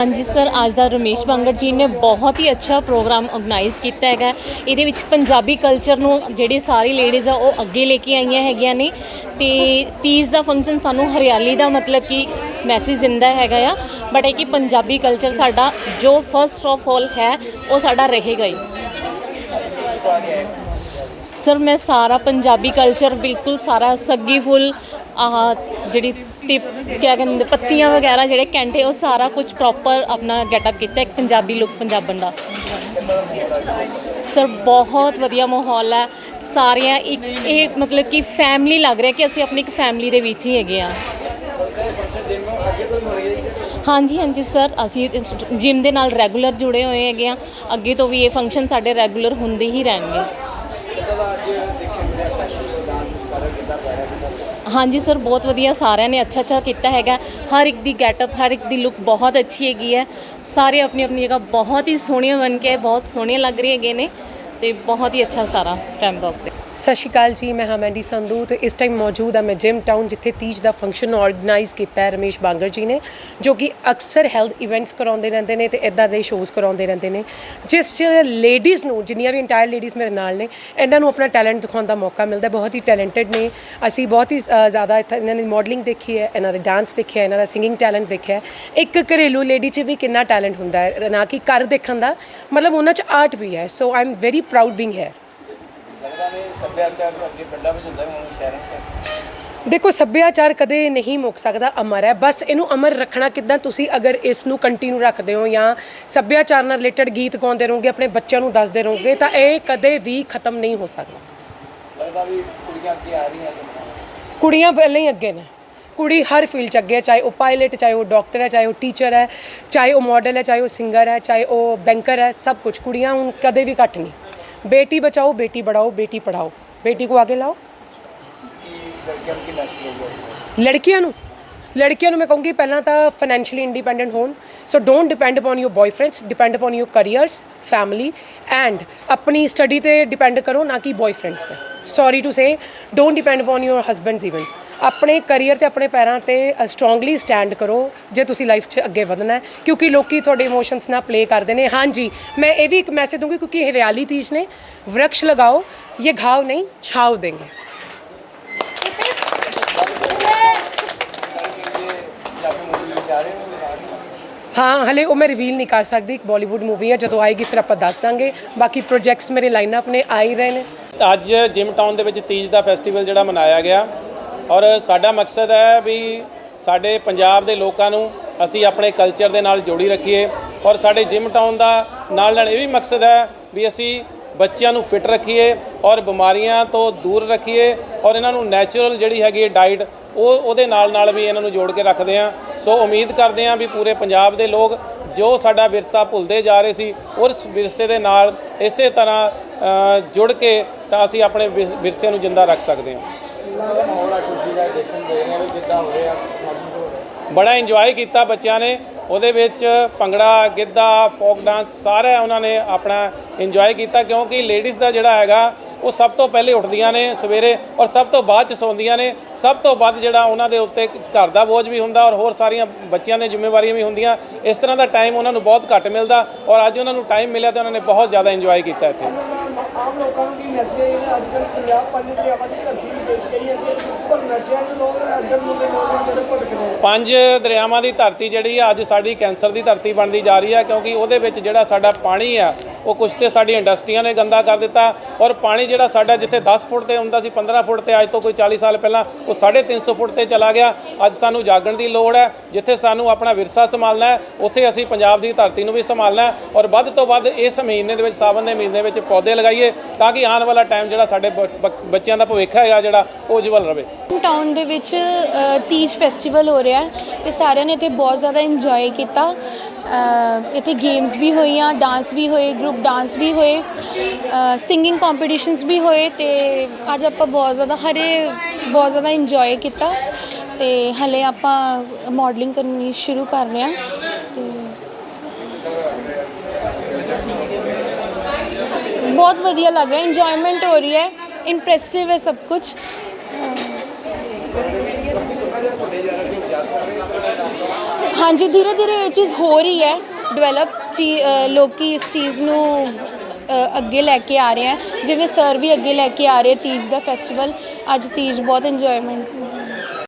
ਹਾਂਜੀ ਸਰ, ਅੱਜ ਦਾ ਰਮੇਸ਼ ਬਾਂਗੜ ਜੀ ਨੇ ਬਹੁਤ ਹੀ ਅੱਛਾ ਪ੍ਰੋਗਰਾਮ ਆਰਗੇਨਾਈਜ਼ ਕੀਤਾ ਹੈਗਾ। ਇਹਦੇ ਵਿੱਚ ਪੰਜਾਬੀ ਕਲਚਰ ਨੂੰ ਜਿਹੜੀ ਸਾਰੀ ਲੇਡੀਜ਼ ਆ, ਉਹ ਅੱਗੇ ਲੈ ਕੇ ਆਈਆਂ ਹੈਗੀਆਂ ਨੇ। ਤੇ ਤੀਜ ਦਾ ਫੰਕਸ਼ਨ ਸਾਨੂੰ ਹਰਿਆਲੀ ਦਾ ਮਤਲਬ ਕਿ ਮੈਸੇਜ ਦਿੰਦਾ ਹੈਗਾ ਆ। ਬਟ ਇਹ ਕਿ ਪੰਜਾਬੀ ਕਲਚਰ ਸਾਡਾ ਜੋ ਫਰਸਟ ਆਫ ਆਲ ਹੈ, ਉਹ ਸਾਡਾ ਰਹੇਗਾ ਹੀ। ਸਰ, ਮੈਂ ਸਾਰਾ ਪੰਜਾਬੀ ਕਲਚਰ ਬਿਲਕੁਲ ਸਾਰਾ ਸੱਗੀ ਫੁੱਲ, ਆਹ ਜਿਹੜੀ ਤੇ ਕਿਆ ਕਹਿੰਦੇ ਪੱਤੀਆਂ ਵਗੈਰਾ ਜਿਹੜੇ ਕੈਂਟੇ ਉਹ ਸਾਰਾ ਕੁਝ ਪ੍ਰੋਪਰ ਆਪਣਾ ਗੈਟਅਪ ਕੀਤਾ, ਇੱਕ ਪੰਜਾਬੀ ਲੁੱਕ ਪੰਜਾਬਣ ਦਾ। ਸਰ ਬਹੁਤ ਵਧੀਆ ਮਾਹੌਲ ਹੈ। ਸਾਰਿਆਂ ਇੱਕ, ਇਹ ਮਤਲਬ ਕਿ ਫੈਮਿਲੀ ਲੱਗ ਰਿਹਾ ਕਿ ਅਸੀਂ ਆਪਣੀ ਇੱਕ ਫੈਮਿਲੀ ਦੇ ਵਿੱਚ ਹੀ ਹੈਗੇ ਆ ਹਾਂਜੀ ਹਾਂਜੀ ਸਰ ਅਸੀਂ ਜਿਮ ਦੇ ਨਾਲ ਰੈਗੂਲਰ ਜੁੜੇ ਹੋਏ ਹੈਗੇ ਆ ਅੱਗੇ ਤੋਂ ਵੀ ਇਹ ਫੰਕਸ਼ਨ ਸਾਡੇ ਰੈਗੂਲਰ ਹੁੰਦੇ ਹੀ ਰਹਿਣਗੇ। ਹਾਂਜੀ ਸਰ, ਬਹੁਤ ਵਧੀਆ ਸਾਰਿਆਂ ਨੇ ਅੱਛਾ ਅੱਛਾ ਕੀਤਾ ਹੈਗਾ। ਹਰ ਇੱਕ ਦੀ ਗੈਟਅਪ ਹਰ ਇੱਕ ਦੀ ਲੁੱਕ ਬਹੁਤ ਅੱਛੀ ਹੈਗੀ ਹੈ। ਸਾਰੇ ਆਪਣੀ ਆਪਣੀ ਜਗ੍ਹਾ ਬਹੁਤ ਹੀ ਸੋਹਣੀਆਂ ਬਣ ਕੇ, ਬਹੁਤ ਸੋਹਣੀਆਂ ਲੱਗ ਰਹੇ ਹੈਗੇ ਨੇ ਤੇ ਬਹੁਤ ਹੀ ਅੱਛਾ ਸਾਰਾ ਟੈਂਪੋਕ ਤੇ ਸਤਿ ਸ਼੍ਰੀ ਅਕਾਲ ਜੀ, ਮੈਂ ਹਮੈਂਡੀ ਸੰਧੂ ਤੇ ਇਸ ਟਾਈਮ ਮੌਜੂਦ ਹਾਂ ਮੈਂ ਜਿਮ ਟਾਊਨ ਜਿੱਥੇ ਤੀਜ ਦਾ ਫੰਕਸ਼ਨ ਆਰਗੇਨਾਈਜ਼ ਕੀਤਾ ਹੈ ਰਮੇਸ਼ ਬਾਂਗਰ ਜੀ ਨੇ, ਜੋ ਕਿ ਅਕਸਰ ਹੈਲਥ ਇਵੈਂਟਸ ਕਰਾਉਂਦੇ ਰਹਿੰਦੇ ਨੇ ਤੇ ਇਦਾਂ ਦੇ ਸ਼ੋਜ਼ ਕਰਾਉਂਦੇ ਰਹਿੰਦੇ ਨੇ। ਜਿਸ 'ਚ ਲੇਡੀਜ਼ ਨੂੰ, ਜਿੰਨੀਆਂ ਵੀ ਇੰਟਾਇਰ ਲੇਡੀਜ਼ ਮੇਰੇ ਨਾਲ ਨੇ, ਇਹਨਾਂ ਨੂੰ ਆਪਣਾ ਟੈਲੈਂਟ ਦਿਖਾਉਣ ਦਾ ਮੌਕਾ ਮਿਲਦਾ ਬਹੁਤ ਹੀ ਟੈਲੈਂਟਡ ਨੇ। ਅਸੀਂ ਬਹੁਤ ਹੀ ਜ਼ਿਆਦਾ ਇੱਥੇ ਇਹਨਾਂ ਨੇ ਮਾਡਲਿੰਗ ਦੇਖੀ ਹੈ, ਇਹਨਾਂ ਦੇ ਡਾਂਸ ਦੇਖਿਆ ਇਹਨਾਂ ਦਾ ਸਿੰਗਿੰਗ ਟੈਲੈਂਟ ਦੇਖਿਆ ਇੱਕ ਘਰੇਲੂ ਲੇਡੀ 'ਚ ਵੀ ਕਿੰਨਾ ਟੈਲੈਂਟ ਹੁੰਦਾ ਹੈ, ਨਾ ਕਿ ਘਰ ਦੇਖਣ ਦਾ, ਮਤਲਬ ਉਹਨਾਂ 'ਚ ਆਰਟ ਵੀ ਹੈ। So I am very proud being ਹੈ ਲੱਗਦਾ ਨਹੀਂ ਸੱਭਿਆਚਾਰ ਨੂੰ ਅੱਗੇ ਪਿੰਡਾਂ ਵਿੱਚ ਹੁੰਦਾ ਹੁਣ ਸ਼ਹਿਰਾਂ ਵਿੱਚ ਦੇਖੋ ਸੱਭਿਆਚਾਰ ਕਦੇ ਨਹੀਂ ਮੁੱਕ ਸਕਦਾ ਅਮਰ ਹੈ। ਬਸ ਇਹਨੂੰ ਅਮਰ ਰੱਖਣਾ ਕਿੱਦਾਂ? ਤੁਸੀਂ ਅਗਰ ਇਸ ਨੂੰ ਕੰਟੀਨਿਊ ਰੱਖਦੇ ਹੋ ਜਾਂ ਸੱਭਿਆਚਾਰ ਨਾਲ ਰਿਲੇਟਡ ਗੀਤ ਗਾਉਂਦੇ ਰਹੋਗੇ ਆਪਣੇ ਬੱਚਿਆਂ ਨੂੰ ਦੱਸਦੇ ਰਹੋਗੇ ਤਾਂ ਇਹ ਕਦੇ ਵੀ ਖਤਮ ਨਹੀਂ ਹੋ ਸਕਦਾ। ਲੱਗਦਾ ਵੀ ਕੁੜੀਆਂ ਅੱਗੇ ਆ ਰਹੀਆਂ ਤੇ ਕੁੜੀਆਂ ਪਹਿਲਾਂ ਹੀ ਅੱਗੇ ਨੇ। ਕੁੜੀ ਹਰ ਫੀਲਡ ਚ ਅੱਗੇ ਹੈ ਚਾਹੇ ਉਹ ਪਾਇਲਟ ਚਾਹੇ ਉਹ ਡਾਕਟਰ ਹੈ ਚਾਹੇ ਉਹ ਟੀਚਰ ਹੈ ਚਾਹੇ ਉਹ ਮਾਡਲ ਹੈ ਚਾਹੇ ਉਹ ਸਿੰਗਰ ਹੈ ਚਾਹੇ ਉਹ ਬੈਂਕਰ ਹੈ ਸਭ ਕੁਝ ਕੁੜੀਆਂ ਹੁਣ ਕਦੇ ਵੀ ਘੱਟ ਨਹੀਂ। बेटी बचाओ, बेटी बढ़ाओ बेटी पढ़ाओ। बेटी को आगे ਲਾਓ ਲੜਕੀਆਂ ਨੂੰ ਲੜਕੀਆਂ ਨੂੰ ਮੈਂ ਕਹੂੰਗੀ ਪਹਿਲਾਂ ਤਾਂ ਫਾਈਨੈਂਸ਼ੀਅਲੀ ਇੰਡੀਪੈਂਡੈਂਟ ਹੋਣ so don't depend upon your boyfriends depend upon your careers family and ਆਪਣੀ ਸਟੱਡੀ ਤੇ ਡਿਪੈਂਡ ਕਰੋ ਨਾ ਕਿ ਬॉयਫ੍ਰੈਂਡਸ ਤੇ sorry to say don't depend upon your husbands even ਆਪਣੇ ਕੈਰੀਅਰ ਤੇ ਆਪਣੇ ਪੈਰਾਂ ਤੇ ਸਟਰੋਂਗਲੀ ਸਟੈਂਡ ਕਰੋ ਜੇ ਤੁਸੀਂ ਲਾਈਫ 'ਚ ਅੱਗੇ ਵਧਣਾ ਹੈ। ਕਿਉਂਕਿ ਲੋਕੀ ਤੁਹਾਡੇ ਇਮੋਸ਼ਨਸ ਨਾਲ ਪਲੇ ਕਰਦੇ ਨੇ। ਹਾਂਜੀ, ਮੈਂ ਇਹ ਵੀ ਇੱਕ ਮੈਸੇਜ ਦੂੰਗੀ ਕਿਉਂਕਿ ਇਹ ਹਰਿਆਲੀ ਤੀਜ ਨੇ। ਵਰਕਸ਼ ਲਗਾਓ, ਇਹ ਘਾਵ ਨਹੀਂ ਛਾਵ ਦੇਣਗੇ। ਹਾਂ, ਹਲੇ ਉਹ ਮੈਂ ਰਿਵੀਲ ਨਹੀਂ ਕਰ ਸਕਦੀ। ਇੱਕ ਬਾਲੀਵੁੱਡ ਮੂਵੀ ਹੈ, ਜਦੋਂ ਆਏਗੀ ਫਿਰ ਆਪਾਂ ਦੱਸ ਦਾਂਗੇ। ਬਾਕੀ ਪ੍ਰੋਜੈਕਟਸ ਮੇਰੇ ਲਾਈਨਅਪ ਨੇ, ਆ ਹੀ ਰਹੇ ਨੇ। ਅੱਜ ਜਿਮ ਟਾਊਨ ਦੇ ਵਿੱਚ ਤੀਜ ਦਾ ਫੈਸਟੀਵਲ ਜਿਹੜਾ ਮਨਾਇਆ ਗਿਆ। ਔਰ ਸਾਡਾ ਮਕਸਦ ਹੈ ਵੀ ਸਾਡੇ ਪੰਜਾਬ ਦੇ ਲੋਕਾਂ ਨੂੰ ਅਸੀਂ ਆਪਣੇ ਕਲਚਰ ਦੇ ਨਾਲ ਜੋੜੀ ਰੱਖੀਏ ਔਰ ਸਾਡੇ ਜਿਮ ਟਾਊਨ ਦਾ ਨਾਲ ਨਾਲ ਇਹ ਵੀ ਮਕਸਦ ਹੈ ਵੀ ਅਸੀਂ ਬੱਚਿਆਂ ਨੂੰ ਫਿਟ ਰੱਖੀਏ ਔਰ ਬਿਮਾਰੀਆਂ ਤੋਂ ਦੂਰ ਰੱਖੀਏ ਔਰ ਇਹਨਾਂ ਨੂੰ ਨੈਚੁਰਲ ਜਿਹੜੀ ਹੈਗੀ ਡਾਈਟ ਉਹ ਉਹਦੇ ਨਾਲ ਨਾਲ ਵੀ ਇਹਨਾਂ ਨੂੰ ਜੋੜ ਕੇ ਰੱਖਦੇ ਆ ਸੋ ਉਮੀਦ ਕਰਦੇ ਆ ਵੀ ਪੂਰੇ ਪੰਜਾਬ ਦੇ ਲੋਕ ਜੋ ਸਾਡਾ ਵਿਰਸਾ ਭੁੱਲਦੇ ਜਾ ਰਹੇ ਸੀ, ਉਸ ਵਿਰਸੇ ਦੇ ਨਾਲ ਇਸੇ ਤਰ੍ਹਾਂ ਜੁੜ ਕੇ ਤਾਂ ਅਸੀਂ ਆਪਣੇ ਵਿਸ- ਵਿਰਸੇ ਨੂੰ ਜਿੰਦਾ ਰੱਖ ਸਕਦੇ ਹਾਂ। ਲੱਗਦਾ ਮਾਹੌਲ ਆ ਖੁਸ਼ੀ ਦਾ ਦੇਖਣ ਦੇ ਰਹੇ ਆ ਵੀ ਕਿੱਦਾਂ ਹੋ ਰਿਹਾ ਮਹਿਸੂਸ ਹੋ ਰਿਹਾ ਬੜਾ ਇੰਜੋਏ ਕੀਤਾ ਬੱਚਿਆਂ ਨੇ। ਉਹਦੇ ਵਿੱਚ ਭੰਗੜਾ, ਗਿੱਧਾ ਫੋਕ ਡਾਂਸ ਸਾਰਾ ਉਹਨਾਂ ਨੇ ਆਪਣਾ ਇੰਜੋਏ ਕੀਤਾ ਕਿਉਂਕਿ ਲੇਡੀਜ਼ ਦਾ ਜਿਹੜਾ ਹੈਗਾ, ਉਹ ਸਭ ਤੋਂ ਪਹਿਲੇ ਉੱਠਦੀਆਂ ਨੇ ਸਵੇਰੇ ਔਰ ਸਭ ਤੋਂ ਬਾਅਦ ਚ ਸੌਂਦੀਆਂ ਨੇ। ਸਭ ਤੋਂ ਵੱਧ ਜਿਹੜਾ ਉਹਨਾਂ ਦੇ ਉੱਤੇ ਘਰ ਦਾ ਬੋਝ ਵੀ ਹੁੰਦਾ ਔਰ ਹੋਰ ਸਾਰੀਆਂ ਬੱਚਿਆਂ ਦੀਆਂ ਜ਼ਿੰਮੇਵਾਰੀਆਂ ਵੀ ਹੁੰਦੀਆਂ। ਇਸ ਤਰ੍ਹਾਂ ਦਾ ਟਾਈਮ ਉਹਨਾਂ ਨੂੰ ਬਹੁਤ ਘੱਟ ਮਿਲਦਾ ਔਰ ਅੱਜ ਉਹਨਾਂ ਨੂੰ ਟਾਈਮ ਮਿਲਿਆ ਤੇ ਉਹਨਾਂ ਨੇ ਬਹੁਤ ਜ਼ਿਆਦਾ ਇੰਜੋਏ ਕੀਤਾ ਇੱਥੇ। ਆਮ ਲੋਕਾਂ ਨੂੰ ਕੀ ਮੈਸੇਜ ਅੱਜ ਕੱਲ੍ਹ ਪੰਜਾਬ ਪੰਜ ਦਰਿਆਵਾਂ ਦੀ ਧਰਤੀ ਵੀ ਦੇਖ ਪਰ ਨਸ਼ਿਆਂ ਦੇ ਲੋਕ ਅੱਜ ਮੁੰਡੇ ਨੌਜਵਾਨ ਜਿਹੜੇ ਭਟਕ ਰਹੇ ਆ ਪੰਜ ਦਰਿਆਵਾਂ ਦੀ ਧਰਤੀ ਜਿਹੜੀ ਆ, ਅੱਜ ਸਾਡੀ ਕੈਂਸਰ ਦੀ ਧਰਤੀ ਬਣਦੀ ਜਾ ਰਹੀ ਹੈ ਕਿਉਂਕਿ ਉਹਦੇ ਵਿੱਚ ਜਿਹੜਾ ਸਾਡਾ ਪਾਣੀ ਆ ਉਹ ਕੁਛ ਤੇ ਸਾਡੀ ਇੰਡਸਟਰੀਆਂ ਨੇ ਗੰਦਾ ਕਰ ਦਿੱਤਾ ਔਰ ਪਾਣੀ ਜਿਹੜਾ ਸਾਡਾ ਜਿੱਥੇ 10 ਫੁੱਟ ਤੇ ਹੁੰਦਾ ਸੀ 15 ਫੁੱਟ ਤੇ, ਅੱਜ ਤੋਂ ਕੋਈ 40 ਸਾਲ ਪਹਿਲਾਂ, ਉਹ 350 ਫੁੱਟ ਤੇ ਚਲਾ ਗਿਆ। ਅੱਜ ਸਾਨੂੰ ਜਾਗਣ ਦੀ ਲੋੜ ਹੈ, ਜਿੱਥੇ ਸਾਨੂੰ ਆਪਣਾ ਵਿਰਸਾ ਸੰਭਾਲਣਾ ਹੈ, ਉੱਥੇ ਅਸੀਂ ਪੰਜਾਬ ਦੀ ਧਰਤੀ ਨੂੰ ਵੀ ਸੰਭਾਲਣਾ ਹੈ ਔਰ ਵੱਧ ਤੋਂ ਵੱਧ ਇਸ ਮਹੀਨੇ ਦੇ ਵਿੱਚ ਸਾਵਨ ਦੇ ਮਹੀਨੇ ਵਿੱਚ ਪੌਦੇ ਲਗਾਈਏ ਤਾਂ ਕਿ ਆਉਣ ਵਾਲਾ ਟਾਈਮ ਜਿਹੜਾ ਸਾਡੇ ਬ- ਬੱਚਿਆਂ ਦਾ ਭਵਿੱਖ ਹੈਗਾ ਜਿਹੜਾ, ਉਹ ਉਜਵਲ ਰਵੇ ਟਾਊਨ ਦੇ ਵਿੱਚ ਤੀਜ ਫੈਸਟੀਵਲ ਹੋ ਰਿਹਾ ਹੈ ਤੇ ਸਾਰਿਆਂ ਨੇ ਇੱਥੇ ਬਹੁਤ ਜ਼ਿਆਦਾ ਇੰਜੋਏ ਕੀਤਾ। ਇੱਥੇ ਗੇਮਸ ਵੀ ਹੋਈਆਂ ਡਾਂਸ ਵੀ ਹੋਏ ਗਰੁੱਪ ਡਾਂਸ ਵੀ ਹੋਏ ਸਿੰਗਿੰਗ ਕੰਪੀਟੀਸ਼ਨਸ ਵੀ ਹੋਏ ਤੇ ਅੱਜ ਆਪਾਂ ਬਹੁਤ ਜ਼ਿਆਦਾ, ਹਰੇ ਬਹੁਤ ਜ਼ਿਆਦਾ ਇੰਜੋਏ ਕੀਤਾ ਤੇ ਹਲੇ ਆਪਾਂ ਮਾਡਲਿੰਗ ਕਰਨੀ ਸ਼ੁਰੂ ਕਰ ਰਹੇ ਹਾਂ ਤੇ ਬਹੁਤ ਵਧੀਆ ਲੱਗ ਰਿਹਾ ਇੰਜੋਇਮੈਂਟ ਹੋ ਰਹੀ ਹੈ ਇੰਪ੍ਰੈਸਿਵ ਹੈ ਸਭ ਕੁਝ ਹਾਂਜੀ ਧੀਰੇ ਧੀਰੇ ਇਹ ਚੀਜ਼ ਹੋ ਰਹੀ ਹੈ ਡਿਵੈਲਪ ਚੀ ਅ, ਲੋਕੀ ਇਸ ਚੀਜ਼ ਨੂੰ ਅੱਗੇ ਲੈ ਕੇ ਆ ਰਹੇ ਹੈ। ਜਿਵੇਂ ਸਰ ਵੀ ਅੱਗੇ ਲੈ ਕੇ ਆ ਰਹੇ ਤੀਜ ਦਾ ਫੈਸਟੀਵਲ ਅੱਜ ਤੀਜ ਬਹੁਤ ਇੰਜੋਇਮੈਂਟ